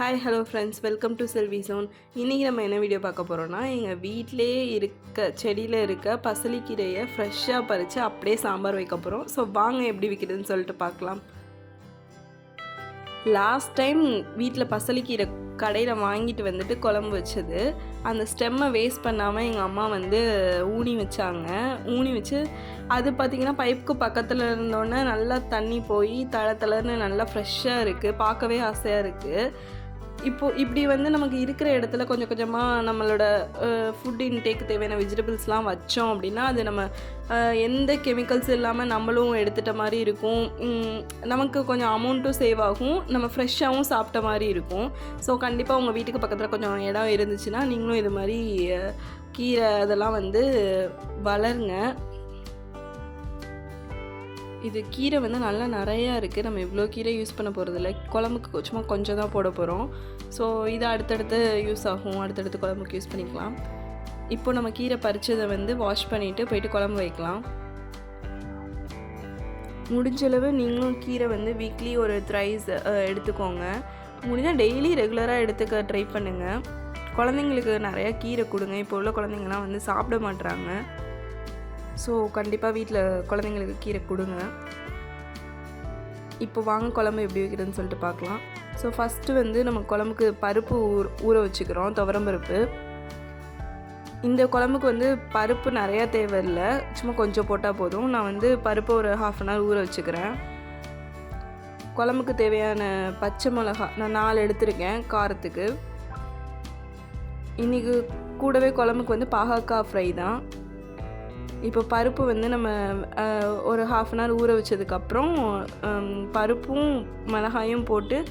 Hi hello friends welcome to Selvi zone இன்றைக்கி நம்ம என்ன வீடியோ பார்க்க போகிறோம்னா எங்கள் வீட்டிலே இருக்க செடியில் இருக்க பசலிக்கீரையை ஃப்ரெஷ்ஷாக பறித்து அப்படியே சாம்பார் வைக்க போகிறோம் ஸோ வாங்க எப்படி விற்கிதுன்னு சொல்லிட்டு பார்க்கலாம். லாஸ்ட் டைம் வீட்டில் பசலிக்கீரை கடையில் வாங்கிட்டு வந்துட்டு குழம்பு வச்சது. அந்த ஸ்டெம்மை வேஸ்ட் பண்ணாமல் எங்கள் அம்மா வந்து ஊனி வச்சாங்க. ஊனி வச்சு அது பார்த்திங்கன்னா பைப்புக்கு பக்கத்தில் இருந்தோடனே நல்லா தண்ணி போய் தள தளர்னு நல்லா ஃப்ரெஷ்ஷாக இருக்குது பார்க்கவே ஆசையாக இருக்குது இப்போது இப்படி வந்து நமக்கு இருக்கிற இடத்துல கொஞ்சம் கொஞ்சமாக நம்மளோட ஃபுட் இன்டேக்கு தேவையான வெஜிடபிள்ஸ்லாம் வச்சோம் அப்படின்னா அது நம்ம எந்த கெமிக்கல்ஸ் இல்லாமல் நம்மளும் எடுத்துட்ட மாதிரி இருக்கும். நமக்கு கொஞ்சம் அமௌண்ட்டும் சேவ் ஆகும். நம்ம ஃப்ரெஷ்ஷாகவும் சாப்பிட்ட மாதிரி இருக்கும். ஸோ கண்டிப்பாக உங்கள் வீட்டுக்கு பக்கத்தில் கொஞ்சம் இடம் இருந்துச்சுன்னா நீங்களும் இது மாதிரி கீரை அதெல்லாம் வந்து வளருங்க. இது கீரை வந்து நல்லா நிறையா இருக்குது நம்ம இவ்வளோ கீரை யூஸ் பண்ண போகிறதில்ல குழம்புக்கு சும்மா கொஞ்சம் தான் போட போகிறோம் ஸோ இது அடுத்தடுத்து யூஸ் ஆகும். அடுத்தடுத்து குழம்புக்கு யூஸ் பண்ணிக்கலாம். இப்போ நம்ம கீரை பறித்ததை வந்து வாஷ் பண்ணிவிட்டு போயிட்டு குழம்பு வைக்கலாம். முடிஞ்சளவு நீங்களும் கீரை வந்து வீக்லி ஒரு த்ரைஸ் எடுத்துக்கோங்க. முடிஞ்சால் டெய்லி ரெகுலராக எடுத்துக்க ட்ரை பண்ணுங்கள் குழந்தைங்களுக்கு நிறையா கீரை கொடுங்க. இப்போ உள்ள குழந்தைங்கலாம் வந்து சாப்பிட மாட்றாங்க. ஸோ கண்டிப்பாக வீட்டில் குழந்தைங்களுக்கு கீரை கொடுங்க. இப்போ வாங்க குழம்பு எப்படி வைக்கிறதுன்னு சொல்லிட்டு பார்க்கலாம். ஸோ ஃபஸ்ட்டு வந்து நம்ம குழம்புக்கு பருப்பு ஊற ஊற வச்சுக்கிறோம் துவரம் பருப்பு. இந்த குழம்புக்கு வந்து பருப்பு நிறையா தேவையில்லை. சும்மா கொஞ்சம் போட்டால் போதும். நான் வந்து பருப்பு ஒரு ஹாஃப் அன் ஹவர் ஊற வச்சுக்கிறேன். குழம்புக்கு தேவையான பச்சை மிளகா நான் நாலு எடுத்திருக்கேன் காரத்துக்கு. இன்றைக்கி கூடவே குழம்புக்கு வந்து பாகக்காய் ஃப்ரை தான். இப்போ பருப்பு வந்து நம்ம ஒரு ஹாஃப் அன் ஹவர் ஊற வச்சதுக்கப்புறம் பருப்பும் மிளகாயும் போட்டு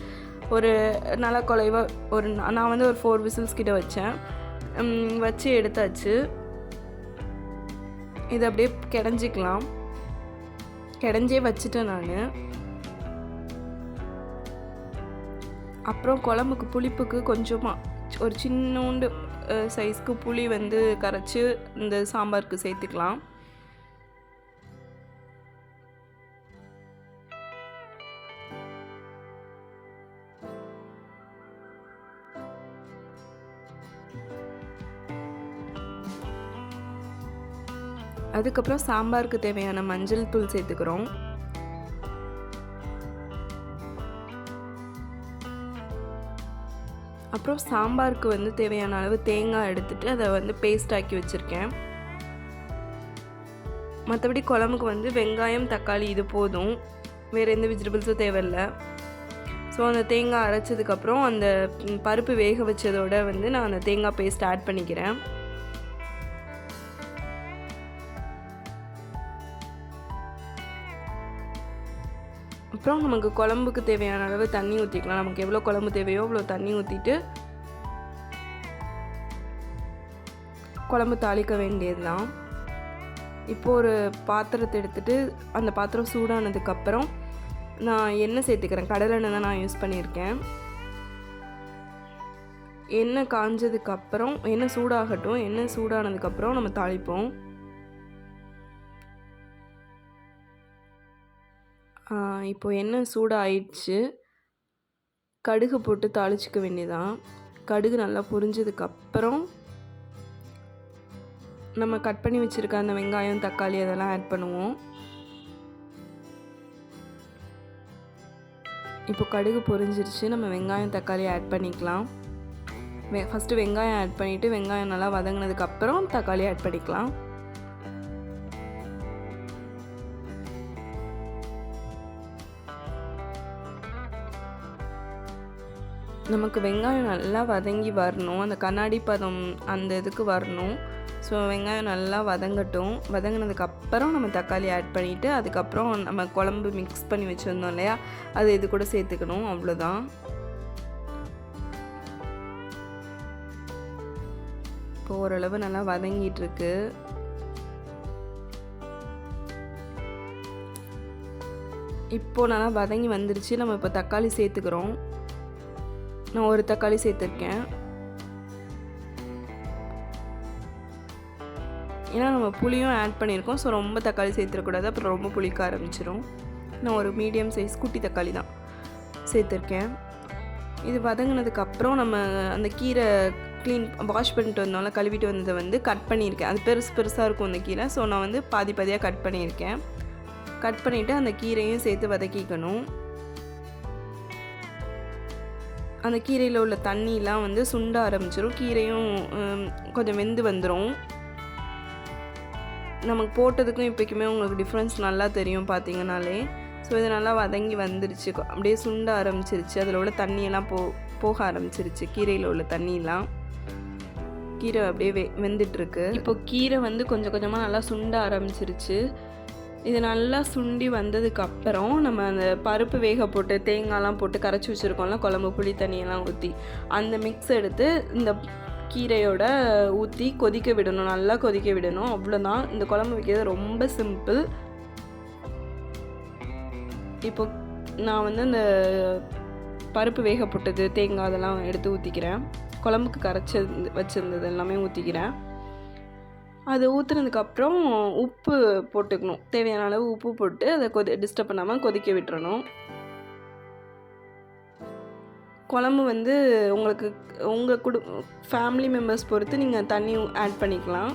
ஒரு நல்லா குலைவாக ஒரு நான் வந்து ஒரு ஃபோர் விசில்ஸ் கிட்ட வச்சேன். வச்சு எடுத்தாச்சு. இது அப்படியே கிடஞ்சிக்கலாம். கிடஞ்சே வச்சுட்டேன் நான். அப்புறம் குழம்புக்கு புளிப்புக்கு கொஞ்சமாக ஒரு சின்னோண்டு சைஸ்க்கு புளி வந்து கரைச்சி இந்த சாம்பாருக்கு சேர்த்துக்கலாம். அதுக்கப்புறம் சாம்பாருக்கு தேவையான மஞ்சள் தூள் சேர்த்துக்கிறோம். அப்புறம் சாம்பாருக்கு வந்து தேவையான அளவு தேங்காய் எடுத்துட்டு அதை வந்து பேஸ்ட் ஆக்கி வச்சுருக்கேன். மற்றபடி குழம்புக்கு வந்து வெங்காயம் தக்காளி இது போதும். வேறு எந்த வெஜிடபிள்ஸும் தேவையில்லை. ஸோ அந்த தேங்காய் அரைச்சதுக்கப்புறம் அந்த பருப்பு வேக வச்சதோட வந்து நான் அந்த தேங்காய் பேஸ்ட் ஆட் பண்ணிக்கிறேன். அப்புறம் நமக்கு குழம்புக்கு தேவையான அளவு தண்ணி ஊற்றிக்கலாம் நமக்கு எவ்வளோ குழம்பு தேவையோ அவ்வளோ தண்ணி ஊற்றிட்டு குழம்பு தாளிக்க வேண்டியது தான் இப்போ ஒரு பாத்திரத்தை எடுத்துகிட்டு அந்த பாத்திரம் சூடானதுக்கப்புறம் நான் எண்ணெய் சேர்த்துக்கிறேன். கடலெண்ணெய் தான் நான் யூஸ் பண்ணியிருக்கேன். எண்ணெய் காஞ்சதுக்கப்புறம் எண்ணெய் சூடாகட்டும் எண்ணெய் சூடானதுக்கப்புறம் நம்ம தாளிப்போம். இப்போது எண்ணெய் சூடாகிடுச்சு கடுகு போட்டு தாளிச்சிக்க வேண்டியதான் கடுகு நல்லா பொரிஞ்சதுக்கப்புறம் நம்ம கட் பண்ணி வச்சுருக்க அந்த வெங்காயம் தக்காளி அதெல்லாம் ஆட் பண்ணுவோம். இப்போ கடுகு பொரிஞ்சிருச்சு. நம்ம வெங்காயம் தக்காளி ஆட் பண்ணிக்கலாம். வெ ஃபஸ்ட்டு வெங்காயம் ஆட் பண்ணிவிட்டு வெங்காயம் நல்லா வதங்கினதுக்கப்புறம் தக்காளி ஆட் பண்ணிக்கலாம். நமக்கு வெங்காயம் நல்லா வதங்கி வரணும். அந்த கண்ணாடி பதம் அந்த இதுக்கு வரணும். ஸோ வெங்காயம் நல்லா வதங்கட்டும். வதங்கினதுக்கப்புறம் நம்ம தக்காளி ஆட் பண்ணிவிட்டு அதுக்கப்புறம் நம்ம குழம்பு மிக்ஸ் பண்ணி வச்சுருந்தோம் இல்லையா? அது இது கூட சேர்த்துக்கணும். அவ்வளோதான். இப்போ ஓரளவு நல்லா வதங்கிட்டுருக்கு. இப்போது இப்போ நல்லா வதங்கி வந்துருச்சு. நம்ம இப்போ தக்காளி சேர்த்துக்கிறோம். நான் ஒரு தக்காளி சேர்த்துருக்கேன். ஏன்னா நம்ம புளியும் ஆட் பண்ணியிருக்கோம். ஸோ ரொம்ப தக்காளி சேர்த்துடக்கூடாது. அப்புறம் ரொம்ப புளிக்க ஆரம்பிச்சிடும் நான் ஒரு மீடியம் சைஸ் குட்டி தக்காளி தான் சேர்த்துருக்கேன். இது வதங்கினதுக்கப்புறம் நம்ம அந்த கீரை க்ளீன் வாஷ் பண்ணிட்டு வந்தோம்ல கழுவிட்டு வந்ததை வந்து கட் பண்ணியிருக்கேன். அது பெருசு பெருசாக இருக்கும் அந்த கீரை. ஸோ நான் வந்து பாதி பாதியாக கட் பண்ணியிருக்கேன். கட் பண்ணிவிட்டு அந்த கீரையும் சேர்த்து வதக்கிக்கணும். அந்த கீரையில் உள்ள தண்ணியெலாம் வந்து சுண்ட ஆரம்பிச்சிடும் கீரையும் கொஞ்சம் வெந்து வந்துடும் நமக்கு போட்டதுக்கும் இப்போக்குமே உங்களுக்கு டிஃப்ரென்ஸ் நல்லா தெரியும் பார்த்தீங்கனாலே. ஸோ இது நல்லா வதங்கி வந்துருச்சு. அப்படியே சுண்ட ஆரம்பிச்சிருச்சு. அதில் உள்ள தண்ணியெல்லாம் போ போக ஆரம்பிச்சிருச்சு. கீரையில் உள்ள தண்ணியெல்லாம். கீரை அப்படியே வெ வெந்துட்டுருக்கு. இப்போ கீரை வந்து கொஞ்சம் கொஞ்சமாக நல்லா சுண்ட ஆரம்பிச்சிருச்சு. இது நல்லா சுண்டி வந்ததுக்கு அப்புறம் நம்ம அந்த பருப்பு வேக போட்டு தேங்காய்லாம் போட்டு கரைச்சி வச்சுருக்கோம்ல குழம்பு புளி தண்ணியெல்லாம் ஊற்றி அந்த மிக்ஸ் எடுத்து இந்த கீரையோட ஊற்றி கொதிக்க விடணும் நல்லா கொதிக்க விடணும். அவ்வளோதான் இந்த குழம்பு வைக்கிறது ரொம்ப சிம்பிள் இப்போ நான் வந்து அந்த பருப்பு வேக போட்டது தேங்காய் அதெல்லாம் எடுத்து ஊற்றிக்கிறேன் குழம்புக்கு கரைச்சி வச்சுருந்தது எல்லாமே ஊற்றிக்கிறேன் அது ஊற்றுனதுக்கப்புறம் உப்பு போட்டுக்கணும். தேவையான அளவு உப்பு போட்டு அதை கொதி டிஸ்டர்ப் பண்ணாமல் கொதிக்க விட்டுறணும். குழம்பு வந்து உங்களுக்கு உங்கள் குடு ஃபேமிலி மெம்பர்ஸ் பொறுத்து நீங்கள் தண்ணி ஆட் பண்ணிக்கலாம்.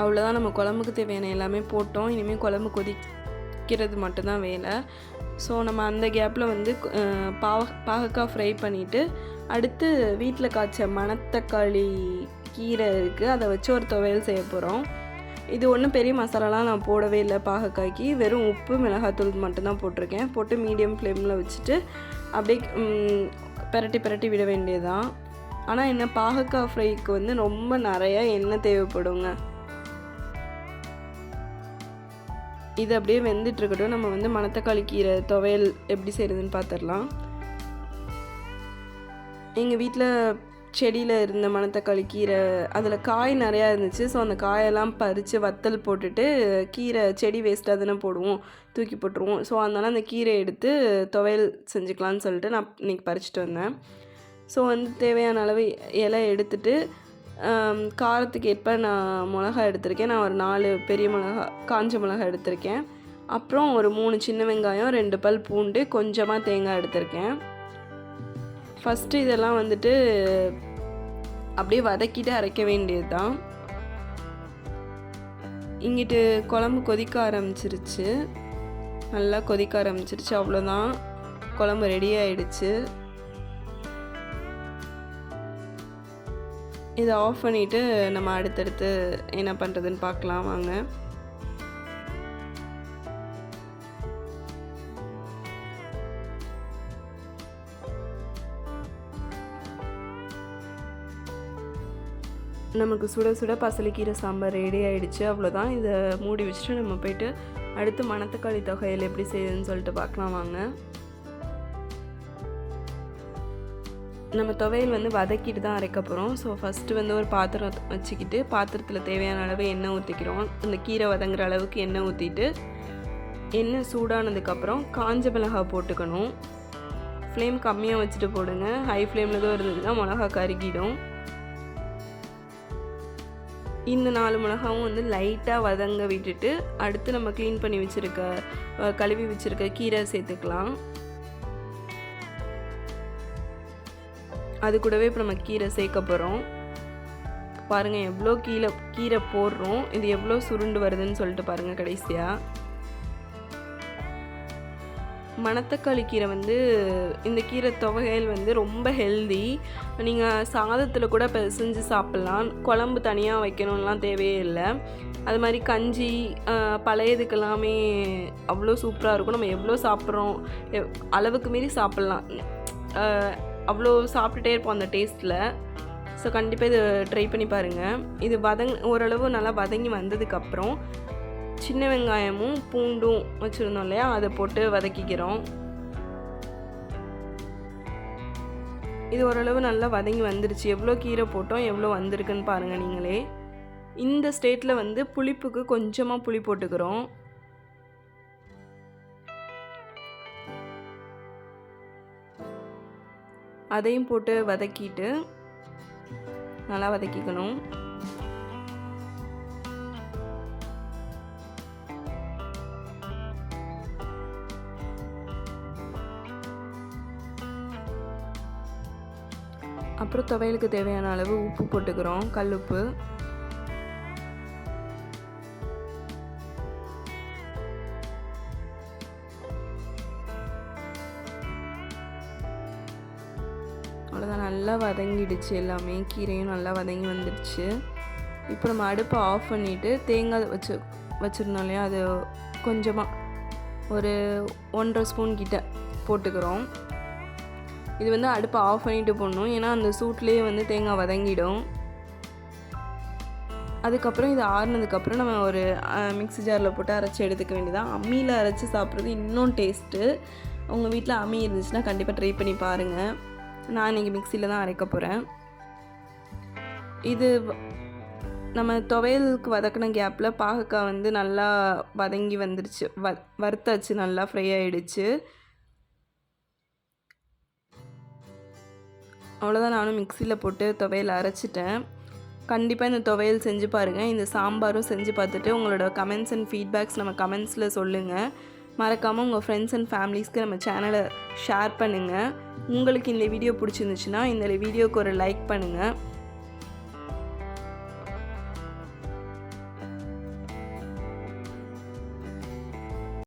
அவ்வளோதான் நம்ம குழம்புக்கு தேவையான எல்லாமே போட்டோம். இனிமேல் குழம்பு கொதிக்கிறது மட்டும்தான் வேலை. ஸோ நம்ம அந்த கேப்பில் வந்து பாவ பாகக்காய் ஃப்ரை பண்ணிவிட்டு அடுத்து வீட்டில் காய்ச்ச மணத்தக்காளி கீரை இருக்குது அதை வச்சு ஒரு துவையல் செய்ய போகிறோம் இது ஒன்றும் பெரிய மசாலாலாம் நான் போடவே இல்லை பாகக்காய்க்கு. வெறும் உப்பு மிளகாத்தூள் மட்டும்தான் போட்டிருக்கேன். போட்டு மீடியம் ஃப்ளேமில் வச்சுட்டு அப்படியே ம், பிரட்டி பிரட்டி விட வேண்டியதுதான். ஆனால் என்ன பாகக்காய் ஃப்ரைக்கு வந்து ரொம்ப நிறையா எண்ணெய் தேவைப்படுங்க. இது அப்படியே வெந்துட்டுருக்கட்டும். நம்ம வந்து மணத்தக்காளி கீரை துவையல் எப்படி செய்கிறதுன்னு பார்த்துடலாம் எங்கள் வீட்டில் செடியில் இருந்த மணத்தக்காளி கீரை அதில் காய் நிறையா இருந்துச்சு. ஸோ அந்த காயெல்லாம் பறித்து வத்தல் போட்டுட்டு கீரை செடி வேஸ்ட்டாக தானே போடுவோம். தூக்கி போட்டுருவோம். ஸோ அதனால் அந்த கீரை எடுத்து துவையல் செஞ்சுக்கலான்னு சொல்லிட்டு நான் இன்றைக்கி பறிச்சிட்டு வந்தேன். ஸோ வந்து தேவையான அளவு இலை எடுத்துட்டு காரத்துக்கு ஏற்ப நான் மிளகா எடுத்திருக்கேன். நான் ஒரு நாலு பெரிய மிளகா காஞ்ச மிளகா எடுத்திருக்கேன். அப்புறம் ஒரு மூணு சின்ன வெங்காயம் ரெண்டு பல் பூண்டு கொஞ்சமாக தேங்காய் எடுத்திருக்கேன். ஃபஸ்ட்டு இதெல்லாம் வந்துட்டு அப்படியே வதக்கிட்டு அரைக்க வேண்டியது தான் இங்கிட்டு குழம்பு கொதிக்க ஆரம்பிச்சிருச்சு. நல்லா கொதிக்க ஆரம்பிச்சிருச்சு. அவ்வளோதான் குழம்பு ரெடி ஆயிடுச்சு. இதை ஆஃப் பண்ணிவிட்டு நம்ம அடுத்தடுத்து என்ன பண்ணுறதுன்னு பார்க்கலாம் வாங்க. நமக்கு சுட சுட பசலிக்கீரை சாம்பார் ரெடி ஆகிடுச்சு அவ்வளோதான் இதை மூடி வச்சுட்டு நம்ம போயிட்டு அடுத்து மணத்தக்காளி தொகையில் எப்படி செய்யுதுன்னு சொல்லிட்டு பார்க்கலாம் வாங்க. நம்ம துவையல் வந்து வதக்கிட்டு தான் அரைக்க போகிறோம் ஸோ ஃபஸ்ட்டு வந்து ஒரு பாத்திரம் வச்சுக்கிட்டு பாத்திரத்தில் தேவையான அளவு எண்ணெய் ஊற்றிக்கிறோம் அந்த கீரை வதங்குற அளவுக்கு எண்ணெய் ஊற்றிட்டு எண்ணெய் சூடானதுக்கப்புறம் காஞ்ச மிளகாய் போட்டுக்கணும். ஃப்ளேம் கம்மியாக வச்சுட்டு போடுங்க. ஹை ஃப்ளேமில் தான் இருந்ததுன்னா மிளகா கருகிடும். இந்த நாலு மிளகாவும் வந்து லைட்டாக வதங்க விட்டுட்டு அடுத்து நம்ம க்ளீன் பண்ணி வச்சுருக்க கழுவி வச்சுருக்க கீரை சேர்த்துக்கலாம். அது கூடவே இப்போ நம்ம கீரை சேர்க்க போகிறோம் பாருங்கள் எவ்வளோ கீழே கீரை போடுறோம். இது எவ்வளோ சுருண்டு வருதுன்னு சொல்லிட்டு பாருங்கள் கடைசியாக மணத்தக்காளி கீரை வந்து இந்த கீரை தொகையில் வந்து ரொம்ப ஹெல்தி நீங்கள் சாதத்தில் கூட பிசைஞ்சு சாப்பிட்லாம். குழம்பு தனியாக வைக்கணும்லாம் தேவையே இல்லை. அது மாதிரி கஞ்சி பழையதுக்கெல்லாமே அவ்வளோ சூப்பராக இருக்கும். நம்ம எவ்வளோ சாப்பிட்றோம் எவ்- அளவுக்கு மீறி சாப்பிட்லாம். அவ்வளோ சாப்பிட்டுட்டே இருப்போம் அந்த டேஸ்ட்டில் ஸோ கண்டிப்பாக இது ட்ரை பண்ணி பாருங்கள் இது வதங் ஓரளவு நல்லா வதங்கி வந்ததுக்கப்புறம் சின்ன வெங்காயமும் பூண்டும் வச்சுருந்தோம் இல்லையா? அதை போட்டு வதக்கிக்கிறோம். இது ஓரளவு நல்லா வதங்கி வந்துருச்சு. எவ்வளோ கீரை போட்டோம் எவ்வளோ வந்திருக்குன்னு பாருங்கள் நீங்களே. இந்த ஸ்டேட்டில் வந்து புளிப்புக்கு கொஞ்சமாக புளி போட்டுக்கிறோம். அதையும் போட்டு வதக்கிட்டு நல்லா வதக்கிக்கணும். அப்புறம் துவையலுக்கு தேவையான அளவு உப்பு போட்டுக்கிறோம். கல் வெந்துடுச்சு எல்லாமே கீரையும் நல்லா வதங்கி வந்துடுச்சு. இப்போ நம்ம அடுப்பை ஆஃப் பண்ணிவிட்டு தேங்காய் வச்சு வச்சுருந்தோம் இல்லையா? அது கொஞ்சமாக ஒரு ஒன்றரை ஸ்பூன் கிட்ட போட்டுக்கிறோம். இது வந்து அடுப்பை ஆஃப் பண்ணிவிட்டு போடணும். ஏன்னா அந்த சூட்லேயே வந்து தேங்காய் வதங்கிடும். அதுக்கப்புறம் இது ஆறுனதுக்கப்புறம் நம்ம ஒரு மிக்ஸி ஜாரில் போட்டு அரைச்சி எடுத்துக்க வேண்டியதான் அம்மியில் அரைச்சி சாப்பிட்றது இன்னும் டேஸ்ட்டு உங்கள் வீட்டில் அம்மி இருந்துச்சுன்னா கண்டிப்பாக ட்ரை பண்ணி பாருங்கள் நான் இன்றைக்கி மிக்சியில் தான் அரைக்க போகிறேன் இது நம்ம துவையலுக்கு வதக்கின கேப்பில் பாகக்காய் வந்து நல்லா வதங்கி வந்துருச்சு. வ வறுத்தாச்சு நல்லா ஃப்ரை ஆகிடுச்சு அவ்வளோதான் நானும் மிக்சியில் போட்டு துவையல் அரைச்சிட்டேன். கண்டிப்பாக இந்த துவையல் செஞ்சு பாருங்கள் இந்த சாம்பாரும் செஞ்சு பார்த்துட்டு உங்களோட கமெண்ட்ஸ் அண்ட் ஃபீட்பேக்ஸ் நம்ம கமெண்ட்ஸில் சொல்லுங்கள் மறக்காமல் உங்கள் ஃப்ரெண்ட்ஸ் அண்ட் ஃபேமிலிஸ்க்கு நம்ம சேனலை ஷேர் பண்ணுங்கள் உங்களுக்கு இந்த வீடியோ பிடிச்சிருந்துச்சுன்னா இந்த வீடியோவுக்கு ஒரு லைக் பண்ணுங்கள்